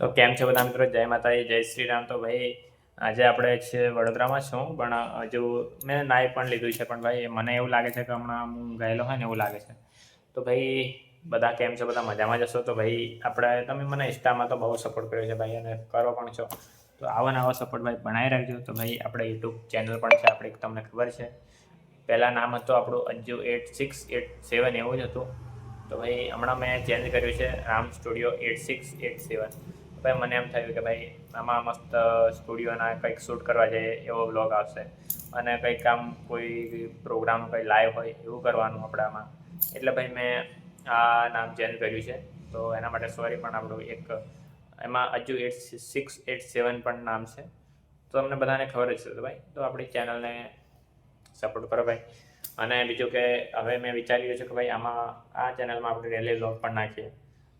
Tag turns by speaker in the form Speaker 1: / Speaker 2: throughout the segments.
Speaker 1: તો કેમ છે બધા મિત્રો? જય માતાજી, જય શ્રી રામ તો ભાઈ, આજે આપણે છે વડોદરામાં છું, પણ હજુ મેં નાઈ પણ લીધું છે, પણ ભાઈ, મને એવું લાગે છે કે હમણાં હું ગયેલો હોય ને એવું લાગે છે. તો ભાઈ, બધા કેમ છે? બધા મજામાં જશો તો ભાઈ, આપણે, તમે મને ઇન્સ્ટામાં તો બહુ સપોર્ટ કર્યો છે ભાઈ, અને કરો પણ છો. તો આવો ને આવો સપોર્ટ ભાઈ બનાવી રાખજો. તો ભાઈ, આપણે યુટ્યુબ ચેનલ પણ છે, આપણે તમને ખબર છે. પહેલાં નામ હતું આપણું Anju at six at seven, એવું જ હતું. તો ભાઈ, હમણાં મેં ચેન્જ કર્યું છે, Ram studio at six at seven. ભાઈ મને એમ થયું કે ભાઈ, આમાં મસ્ત સ્ટુડિયોના કંઈક શૂટ કરવા જઈએ એવો બ્લોગ આવશે. અને કંઈક આમ કોઈ પ્રોગ્રામ કંઈ લાઈવ હોય, એવું કરવાનું આપણામાં એટલે ભાઈ મેં આ નામ ચેન્જ કર્યું છે. તો એના માટે સોરી પણ આપણું એક, એમાં હજુ એટ સિક્સ એટ સેવન પણ નામ છે. તો તમને બધાને ખબર જ છે ભાઈ. તો આપણી ચેનલને સપોર્ટ કરો ભાઈ. અને બીજું કે હવે મેં વિચાર્યું છે કે ભાઈ, આમાં આ ચેનલમાં આપણે ડેલી વ્લોગ પણ નાખીએ.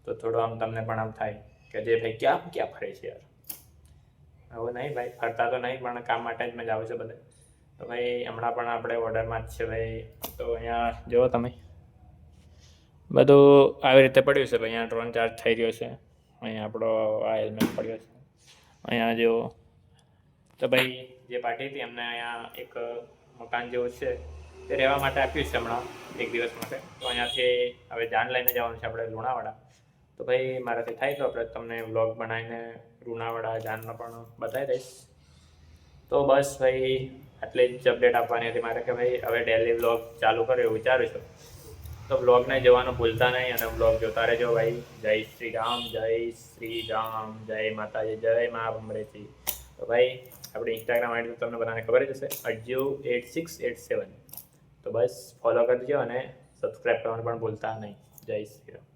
Speaker 1: તો થોડું આમ તમને પણ આમ થાય. કે જે ભાઈ ક્યાં ક્યાં ફરે છે યાર? હવે નહીં ભાઈ, ફરતા તો નહીં, પણ કામ માટે જ મેં જાઉં છું બધે. તો ભાઈ, હમણાં પણ આપણે ઓર્ડરમાં જ છે ભાઈ. તો અહીંયા જુઓ તમે. બધું આવી રીતે પડ્યું છે ભાઈ. અહીંયા ડ્રોન ચાર્જ થઈ રહ્યો છે. અહીંયા આપણો આ હેલ્મેટ પડ્યો છે. અહીંયા જો તો ભાઈ, જે પાર્ટી હતી એમને અહીંયા એક મકાન જેવું છે. તે રહેવા માટે આપ્યું છે હમણાં, એક દિવસ માટે. તો અહીંયાથી હવે જાન લઈને જવાનું છે આપણે લુણાવાડા. તો ભાઈ મારાથી થાય તો આપણે તમને વ્લોગ બનાવીને લુણાવાડા જાનનો પણ બતાવી દઈશ. તો બસ ભાઈ, આટલી જ અપડેટ આપવાની હતી મારે કે ભાઈ, હવે ડેલી વ્લોગ ચાલુ કર્યો એવું વિચારું છું. તો વ્લોગને જોવાનું ભૂલતા નહીં અને વ્લોગ જોતા રહેજો ભાઈ. જય શ્રી રામ, જય શ્રી રામ, જય માતાજી, જય મા ભમરેજી તો ભાઈ, આપણે ઇન્સ્ટાગ્રામ આઈડી તમને બધાને ખબર જ હશે Ajju at six at seven. તો બસ ફોલો કરજો અને સબસ્ક્રાઈબ કરવાનું પણ ભૂલતા નહીં. જય શ્રી રામ.